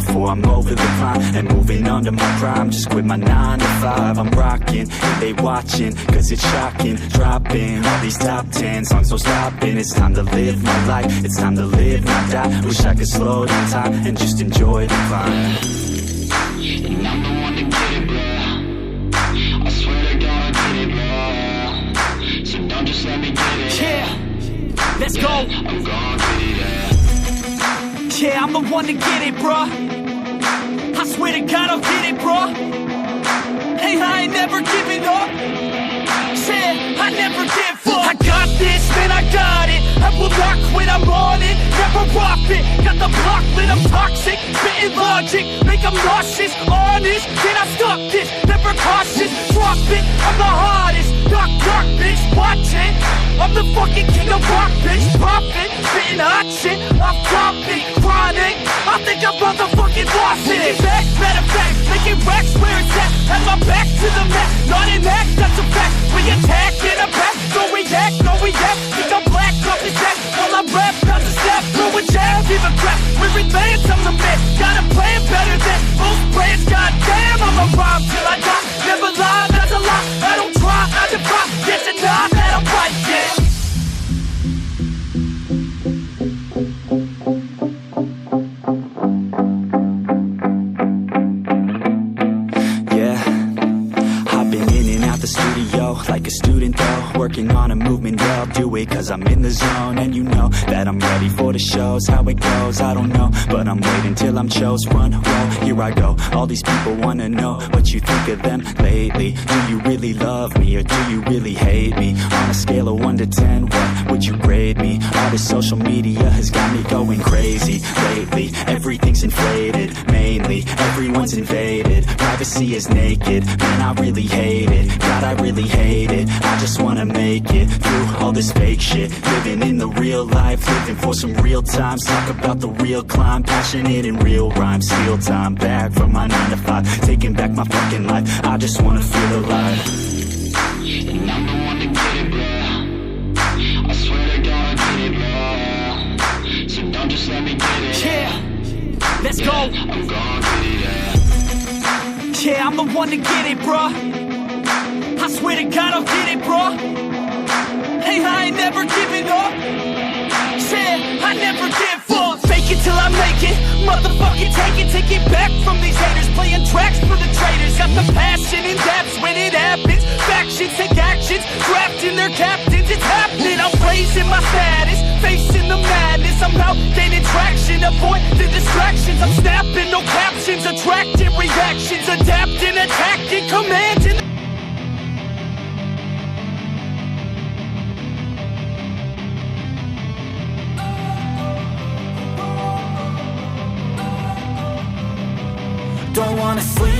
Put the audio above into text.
before I'm over the climb and moving under my prime. Just quit my nine to five. I'm rocking, they watching, cause it's shocking. Dropping all these top ten songs, no stopping. It's time to live my life, it's time to live, not die. Wish I could slow down time and just enjoy the climb. And I'm the one to get it, bro. I swear to God, I get it, bro. So don't just let me get it. Yeah, let's go. I'm gonna get it, yeah. I'm the one to get it, bruh. I swear to God, I'll get it, bruh. Hey, I ain't never giving up. Yeah, I never give up. I got this, man, I got it. I will not quit, I'm on it. Never off it. Got the block lit, I'm toxic. Spitting logic, make them nauseous. Honest, can I stop this? Never cautious, drop it. I'm the hardest. Knock, knock, bitch, watch it. I'm the fucking king of rock, bitch. Pop think I'm motherfucking lost it. Back, matter of fact, making racks where it's at. Have my back to the mat, not an act, that's a fact. We attack in a back, no react, no react. Think I'm black, off his back. While I rap, not to step, throw a jab, a crap. We're advanced, I'm the man. Got a studio like a student though. Working on a movement, I'll do it cause I'm in the zone. And you know that I'm ready for the shows. How it goes, I don't know. But I'm waiting till I'm chose. Run, roll, here I go. All these people wanna know what you think of them lately. Do you really love me or do you really hate me? On a scale of 1 to 10, what this social media has got me going crazy lately. Everything's inflated, mainly. Everyone's invaded. Privacy is naked. Man, I really hate it. God, I really hate it. I just wanna make it through all this fake shit. Living in the real life, living for some real times. Talk about the real climb, passionate in real rhymes. Steal time back from my 9 to 5. Taking back my fucking life. I just wanna feel alive. And I'm the one to get it, bro. I swear to Yeah. I'm the one to get it, bruh. I swear to God, I'll get it, bruh. Hey, I ain't never giving up. Yeah, I never give up. Fake it till I make it. Motherfucking take it, take it back from these haters. Playing tracks for the traitors. Got the passion in depths when it happens. Factions take actions, drafting their captains. It's happening. I'm raising my status, facing the madness. I'm out gaining traction, avoid the distractions. I'm snapping, no captions, attracting reactions, adapting, attacking, commanding. Don't wanna sleep